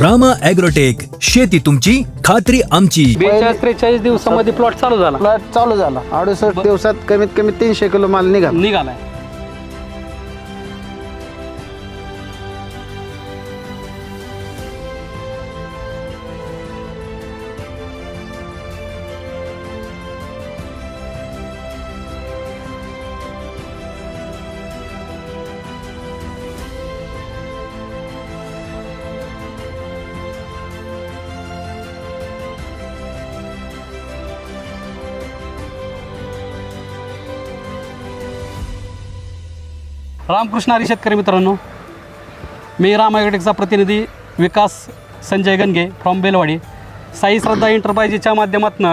Rama agrotech शेती तुमची खात्री आमची. बेचाळीस त्रेचाळीस दिवसामध्ये प्लॉट चालू झाला. प्लॉट चालू झाला. अडुसष्ट दिवसात कमीत कमी तीनशे किलो माल निघाला. निघालाय. रामकृष्ण हरी शेतकरी मित्रांनो मी रामायगडेकचा प्रतिनिधी विकास संजय गणगे फ्रॉम बेलवाडी. साई श्रद्धा एंटरप्राइजेसच्या माध्यमातून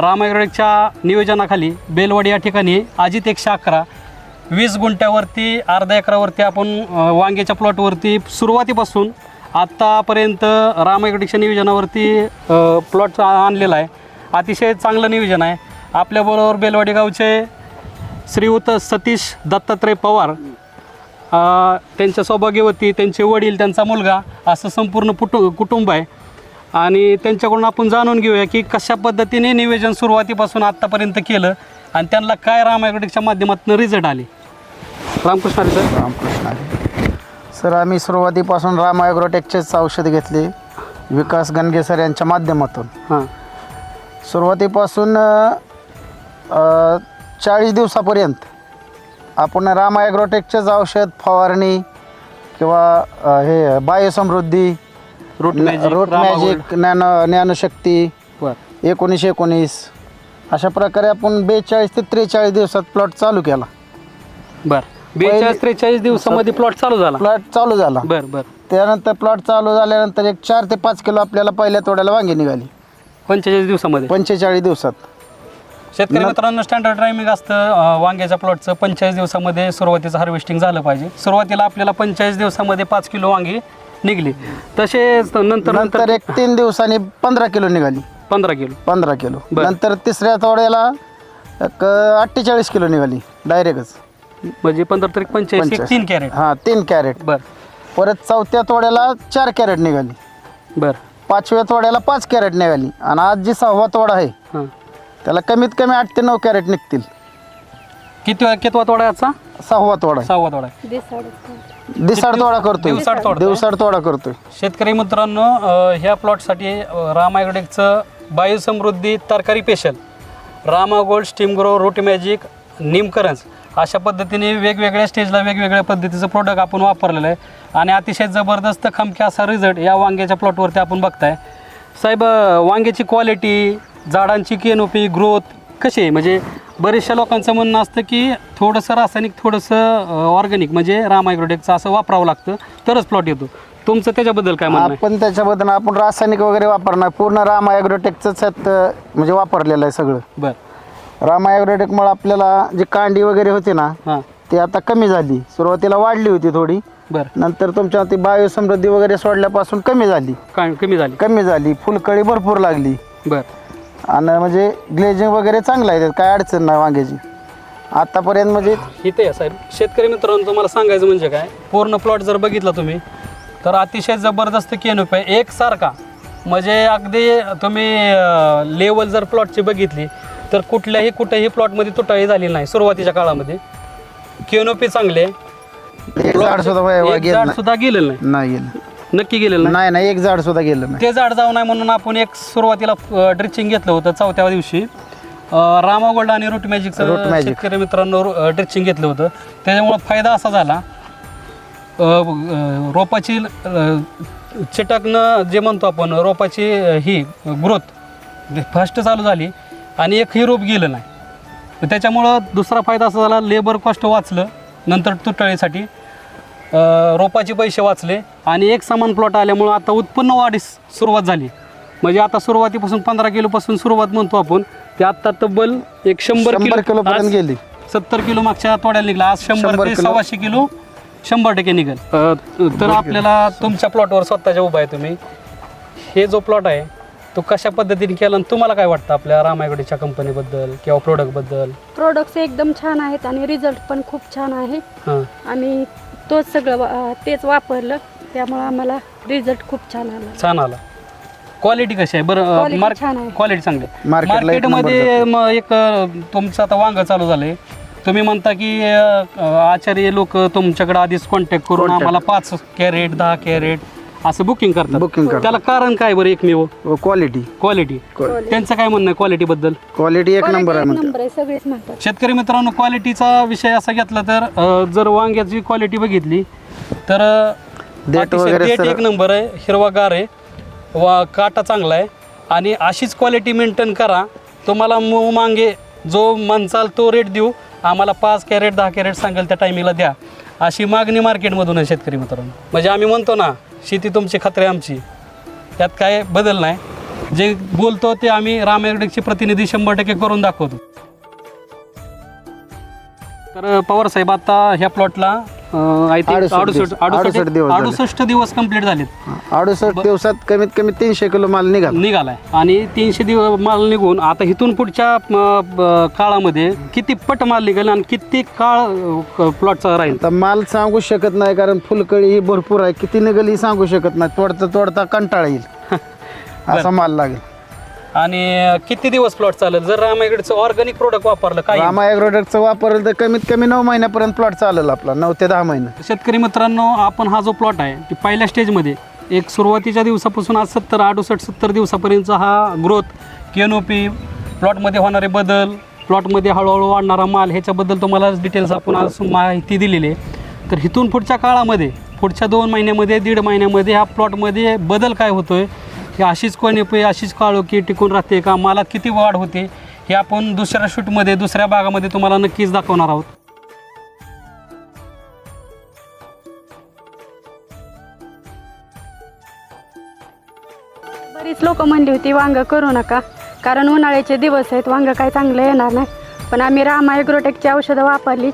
रामायगडेकच्या नियोजनाखाली बेलवाडी या ठिकाणी अजित एकशे अकरा वीस गुंठ्यावरती अर्धा एकरावरती आपण वांग्याच्या प्लॉटवरती सुरुवातीपासून आत्तापर्यंत रामायगडेकच्या नियोजनावरती प्लॉट आणलेला आहे. अतिशय चांगलं नियोजन आहे. आपल्याबरोबर बेलवाडी गावचे श्रीयुत सतीश दत्तात्रय पवार त्यांच्या सौभाग्यवती त्यांचे वडील त्यांचा मुलगा असं संपूर्ण कुटु कुटुंब आहे. आणि त्यांच्याकडून आपण जाणून घेऊया की कशा पद्धतीने नियोजन सुरुवातीपासून आत्तापर्यंत केलं आणि त्यांना काय रामायगडच्या माध्यमातून रिझल्ट आले. रामकृष्ण सर. रामकृष्ण. सर आम्ही सुरुवातीपासून राम ॲग्रोटेकचेच औषध घेतले विकास गणगे सर यांच्या माध्यमातून. हां. सुरुवातीपासून चाळीस दिवसापर्यंत आपण राम ॲग्रोटेकचेच औषध फवारणी किंवा अ, हे Biosamruddhi root magic root magic nano ज्ञानशक्ती बरं. एकोणीसशे एकोणीस अशा प्रकारे आपण बेचाळीस ते त्रेचाळीस दिवसात प्लॉट चालू केला. बरं. बेचाळीस त्रेचाळीस दिवसामध्ये प्लॉट चालू झाला. प्लॉट चालू झाला. बरं बरं. त्यानंतर प्लॉट चालू झाल्यानंतर एक चार ते पाच किलो आपल्याला पहिल्या तोड्याला वांगी निघाली. पंचेचाळीस दिवसामध्ये. पंचेचाळीस दिवसात. शेतकरी मित्रांनो स्टँडर्ड टायमिंग असतं अं, वांग्याच्या प्लॉटचं पंचेचाळीस दिवसामध्ये सुरुवातीचं हार्वेस्टिंग झालं पाहिजे. सुरुवातीला आपल्याला पंचेचाळीस दिवसामध्ये पाच किलो वांगी निघली. तसेच नंतर नंतर नंतर एक तीन दिवसांनी पंधरा किलो निघाली. पंधरा किलो. पंधरा किलो. बरं. नंतर तिसऱ्या तोड्याला एक अठ्ठेचाळीस किलो निघाली डायरेक्टच. म्हणजे पंधरा तारीख पंचेचाळीस एक तीन कॅरेट. हां तीन कॅरेट. बर. परत चौथ्या तोड्याला चार कॅरेट निघाली. बर. पाचव्या तोड्याला पाच कॅरेट निघाली. आणि आज जी सहावा तोडा आहे हां. त्याला कमीत कमी आठ ते नऊ कॅरेट निघतील. किती कितवा तोडा आजचा? सहावा तोडा. सहावा तोडा आहे. दिसाड तोडा करतोय. दिवसाड तोडतोय? दिवसाड तोडा करतोय. शेतकरी मित्रांनो अं, ह्या प्लॉटसाठी रामायगडेकचं बायोसमृद्धी तरकारी special Rama gold steam grow root magic निमकरंज अशा पद्धतीने वेगवेगळ्या स्टेजला वेगवेगळ्या पद्धतीचं प्रोडक्ट आपण वापरलेलं आहे. आणि अतिशय जबरदस्त खमक्या असा रिझल्ट या वांग्याच्या प्लॉटवरती आपण बघताय. साहेब अं, वांग्याची क्वालिटी झाडांची केनोपी ग्रोथ कशी आहे? म्हणजे बरेचशा लोकांचं म्हणणं असतं की थोडंसं रासायनिक थोडंसं ऑर्गॅनिक म्हणजे रामायग्रोटेकचं असं वापरावं लागतं तरच प्लॉट येतो. तुमचं त्याच्याबद्दल काय म्हणणं आहे? आपण त्याच्याबद्दल आपण रासायनिक वगैरे वापरणार. पूर्ण राम ॲग्रोटेकचंच अं, म्हणजे वापरलेलं आहे सगळं. बरं. राम ॲग्रोटेकमुळे आपल्याला जी कांडी वगैरे होती ना हां. ती आता कमी झाली. सुरुवातीला वाढली होती थोडी. बरं. नंतर तुमच्या ती बायोसमृद्धी वगैरे सोडल्यापासून कमी झाली. काय कमी झाली. कमी झाली. फुलकळी भरपूर लागली. बरं. आणि म्हणजे ग्लेजिंग वगैरे चांगलं आहे त्यात काय अडचण नाही वांग्याची. आतापर्यंत म्हणजे इथे आहे साहेब. शेतकरी मित्रांनो तुम्हाला सांगायचं म्हणजे काय पूर्ण प्लॉट जर बघितला तुम्ही तर अतिशय जबरदस्त केनोप आहे. एकसारखा म्हणजे अगदी तुम्ही लेवल जर प्लॉटची बघितली तर कुठल्याही कुठेही प्लॉटमध्ये तुटाई झाली नाही सुरुवातीच्या काळामध्ये. केनोपी चांगले. एक झाड सुद्धा गेलं नाही. सुद्धा गेलेलं नाही. नाही गेलं. नक्की गेलेलं नाही? नाही नाही एक झाड सुद्धा गेलं नाही. ते झाड जाऊ नये म्हणून आपण एक सुरुवातीला ड्रिचिंग घेतलं होतं चौथ्या दिवशी. रामा गोल्ड आणि रूट मॅजिकचं मॅजिक. शेतकरी मित्रांनो ड्रिचिंग घेतलं होतं. त्याच्यामुळं फायदा असा झाला अं, अं, रोपाची अं, चिटकणं जे म्हणतो आपण रोपाची अं, ही ग्रोथ फास्ट चालू झाली आणि एकही रोप गेलं नाही. तर त्याच्यामुळं दुसरा फायदा असा झाला लेबर कॉस्ट वाचलं नंतर तुटळीसाठी. अ, रोपाचे पैसे वाचले आणि एक समान प्लॉट आल्यामुळं आता उत्पन्न वाढीस सुरुवात झाली. म्हणजे आता सुरुवातीपासून पंधरा किलोपासून सुरुवात म्हणतो आपण. ते आता तब्बल एक शंभर शंभर किलो पर्यंत आज गेली. सत्तर किलो मागच्या तोड्याला निघला. आज शंभर शंभर ते किलो. सव्वाशे किलो शंभर टक्के निघेल. अ, तर आपल्याला तुमच्या प्लॉटवर स्वतःच्या उभा आहे तुम्ही. हे जो प्लॉट आहे तो कशा पद्धतीने केला आणि तुम्हाला काय वाटतं आपल्या रामायगडीच्या कंपनीबद्दल किंवा प्रोडक्टबद्दल प्रोडक्ट्स एकदम छान आहेत आणि रिझल्ट पण खूप छान आहे. हां. आम्ही तोच सगळं वा- तेच वापरलं त्यामुळे आम्हाला रिझल्ट खूप छान आला. छान आला. क्वालिटी कशी आहे? बरं Quality मार्क छान आहे. क्वालिटी चांगली आहे. एक मार्केटमध्ये मग एक अ, तुमचं आता वांग चालू झालंय. तुम्ही म्हणता की अ, आचार्य लोक तुमच्याकडे आधीच कॉन्टॅक्ट करून. आम्हाला पाच कॅरेट दहा कॅरेट असं बुकिंग करतात. Booking करतात. त्याला कारण काय बरं एकमेव? क्वालिटी क्वालिटी त्यांचं काय म्हणणं आहे क्वालिटीबद्दल क्वालिटी एक नंबर आहे Quality एक म्हणते नंबर आहे सगळेच म्हणतात. शेतकरी मित्रांनो क्वालिटीचा विषय असा घेतला तर अ, जर वांग्याची क्वालिटी बघितली तर अ, देठ अतिशय वगैरे देठ सर- एक नंबर आहे हिरवागार आहे. वा काटा चांगला आहे. आणि अशीच क्वालिटी मेंटेन करा. तुम्हाला मऊ मांगे जो म्हणचाल तो रेट देऊ. आम्हाला पाच कॅरेट दहा कॅरेट सांगेल त्या टायमिंगला द्या. अशी मागणी मार्केटमधून आहे शेतकरी मित्रांनो. म्हणजे आम्ही म्हणतो ना शेती तुमची खात्री आमची. त्यात काय बदल नाही. जे बोलतो ते आम्ही राम ॲग्रोटेकचे प्रतिनिधी शंभर टक्के करून दाखवतो. तर पवार साहेब आता ह्या प्लॉटला आय थिंक अडुसष्ट अडुसष्ट दिवस- अडुसष्ट अडुसष्ट दिवस झाले. अडुसष्ट दिवस कंप्लीट झालेत. अडुसष्ट दिवसात कमीत कमी तीनशे किलो माल निघाला. निघालाय. आणि तीनशे दिवस माल निघून आता इथून पुढच्या म, ब, काळामध्ये किती पट माल निघेल आणि किती काळ प्लॉटचा राहील? तर माल सांगू शकत नाही कारण फुलकळी ही भरपूर आहे. किती निघेल ही सांगू शकत नाही. तोडता तोडता कंटाळा येईल. असा माल लागेल. आणि किती दिवस प्लॉट चालेल? जर रामायगडचं ऑर्गॅनिक प्रोडक्ट वापरलं काय? रामा ॲग्रोडक्टचं वापरलं तर कमीत कमी नऊ महिन्यापर्यंत प्लॉट चालेल आपला नऊ ते दहा महिने. शेतकरी मित्रांनो आपण हा जो प्लॉट आहे की पहिल्या स्टेजमध्ये एक सुरुवातीच्या दिवसापासून आज सत्तर अडुसष्ट सत्तर दिवसापर्यंतचा हा ग्रोथ केनोपी प्लॉटमध्ये होणारे बदल प्लॉटमध्ये हळूहळू वाढणारा माल ह्याच्याबद्दल तुम्हाला डिटेल्स आपण आज माहिती दिलेली आहे. तर इथून पुढच्या काळामध्ये पुढच्या दोन महिन्यामध्ये दीड महिन्यामध्ये ह्या प्लॉटमध्ये बदल काय होतोय? की अशीच कोणीपी अशीच काळोखी टिकून राहते का? मला किती वाढ होते? हे आपण दुसऱ्या शूटमध्ये दुसऱ्या भागामध्ये तुम्हाला नक्कीच दाखवणार आहोत. बरीच लोक म्हणली होती वांग करू नका. कारण उन्हाळ्याचे दिवस आहेत वांग काय चांगलं येणार नाही. पण आम्ही रामा एग्रोटेकची औषधं वापरली.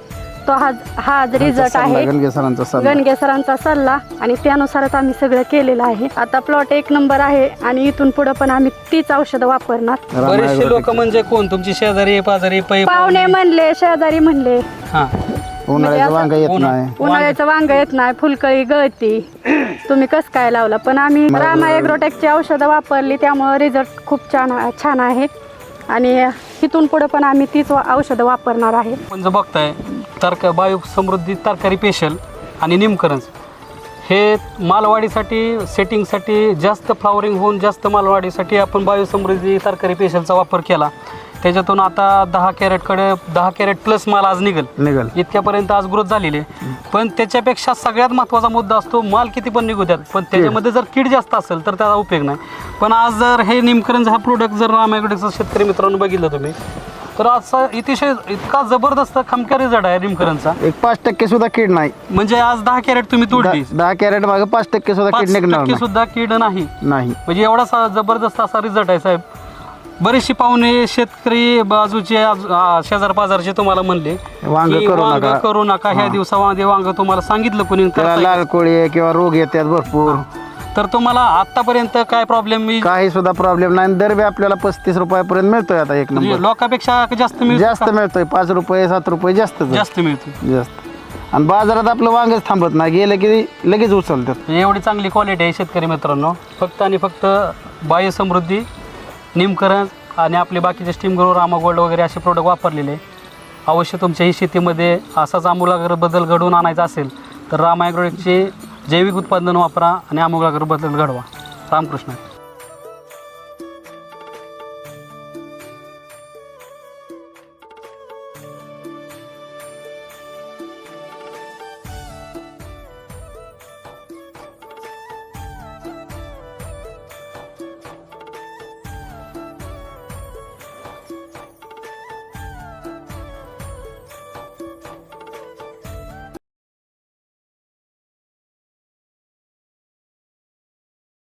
तो हा हा आज रिझल्ट आहे. गणगे सरांचा सल्ला. गणगे सरांचा सल्ला. आणि त्यानुसारच आम्ही सगळं केलेलं आहे. आता प्लॉट एक नंबर आहे आणि इथून पुढे पण आम्ही तीच औषधं वापरणार. रामा बरेचसे. लोक म्हणजे कोण? तुमची शेजारी पाजारी पै पाहुणे म्हणले शेजारी म्हणले. हा. उन्हाळ्याचं वांग येत उन्हा- नाही. उन्हाळ्याचं वांग येत नाही फुलकळी गळती. तुम्ही कसं काय लावलं? पण आम्ही रामा एग्रोटेकची औषधं वापरली त्यामुळं रिझल्ट खूप छान छान आहे. आणि इथून पुढे पण आम्ही तीच औषधं वापरणार आहे. बघताय? तरका बायो समृद्धी तरकारी पेशल आणि निमकरंज. हे मालवाढीसाठी सेटिंगसाठी जास्त फ्लावरिंग होऊन जास्त मालवाढीसाठी आपण बायो समृद्धी तरकारी पेशलचा वापर केला. त्याच्यातून आता दहा कॅरेटकडे दहा कॅरेट प्लस माल आज निघेल. निघल. इतक्यापर्यंत आज ग्रोथ झालेली आहे. पण त्याच्यापेक्षा सगळ्यात महत्त्वाचा मुद्दा असतो माल किती पण निघू द्यात. पण त्याच्यामध्ये जर कीड जास्त असेल तर त्याचा उपयोग नाही. पण आज जर हे निमकरंज हा प्रोडक्ट जर रामायगडेचा शेतकरी मित्रांनो बघितलं तुम्ही तर असा अतिशय इतका जबरदस्त खमक्या रिझल्ट आहे निमकरंजचा एक पाच टक्के सुद्धा कीड नाही. म्हणजे आज दहा कॅरेट तुम्ही तोडली दहा दहा कॅरेट मागे पाच टक्के सुद्धा पाच कीड निघणार टक्के नाही. सुद्धा कीड नाही. नाही. म्हणजे एवढा सा जबरदस्त असा रिझल्ट आहे साहेब. बरेचसे पाहुणे शेतकरी बाजूचे शेजार पाजारचे तुम्हाला म्हणले वांग की करू वांग नका. करू नका. ह्या दिवसामध्ये वांग तुम्हाला सांगितलं कोणी त्याला करता लाल कोळी किंवा रोग येतात भरपूर. तर तुम्हाला आतापर्यंत काय प्रॉब्लेम काही सुद्धा प्रॉब्लेम नाही. दर बी आपल्याला पस्तीस रुपयापर्यंत मिळतोय आता एक म्हणजे नंबर लोकांपेक्षा जास्त मिळतो जास्त? मिळतोय. पाच रुपये सात रुपये जास्त जास्त मिळतो जास्त. आणि बाजारात आपलं वांगच थांबत नाही. गेलं की लगेच उचलतात. एवढी चांगली क्वालिटी आहे शेतकरी मित्रांनो. फक्त आणि फक्त बायोसमृद्धी निमकरंज आणि आपले बाकीचे स्टीम ग्रो रामा गोल्ड वगैरे असे प्रोडक्ट वापरलेले अवश्य तुमच्याही शेतीमध्ये असाच आमूलाग्र बदल घडवून आणायचा असेल तर रामायग्रोडचे जैविक उत्पादन वापरा आणि आमूलाग्र बदल घडवा. रामकृष्ण.